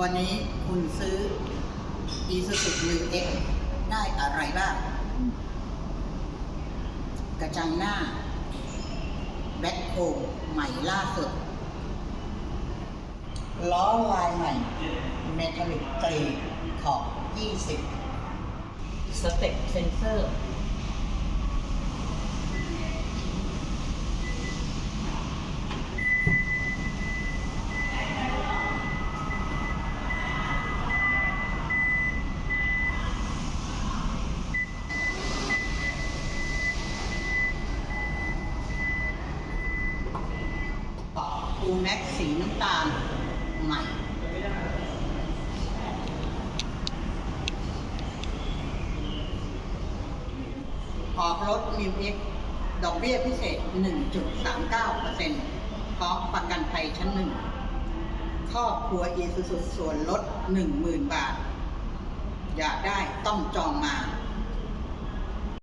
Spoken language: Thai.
วันนี้คุณซื้อ Isuzu New X ได้อะไรบ้าง กระจังหน้า แบ็คโฮใหม่ล่าสุด ล้อลายใหม่ เมทัลลิกตรีขอบ 20 สเต็ปเซนเซอร์ ปูแม็กสีน้ำตาลใหม่ออกรถมิวเอ็กดอกเบี้ยพิเศษ 1.39%พร้อมประกันภัยชั้นหนึ่งครอบครัวอีสุสุส่วนลด 10,000 บาท อยากได้ต้องจองมา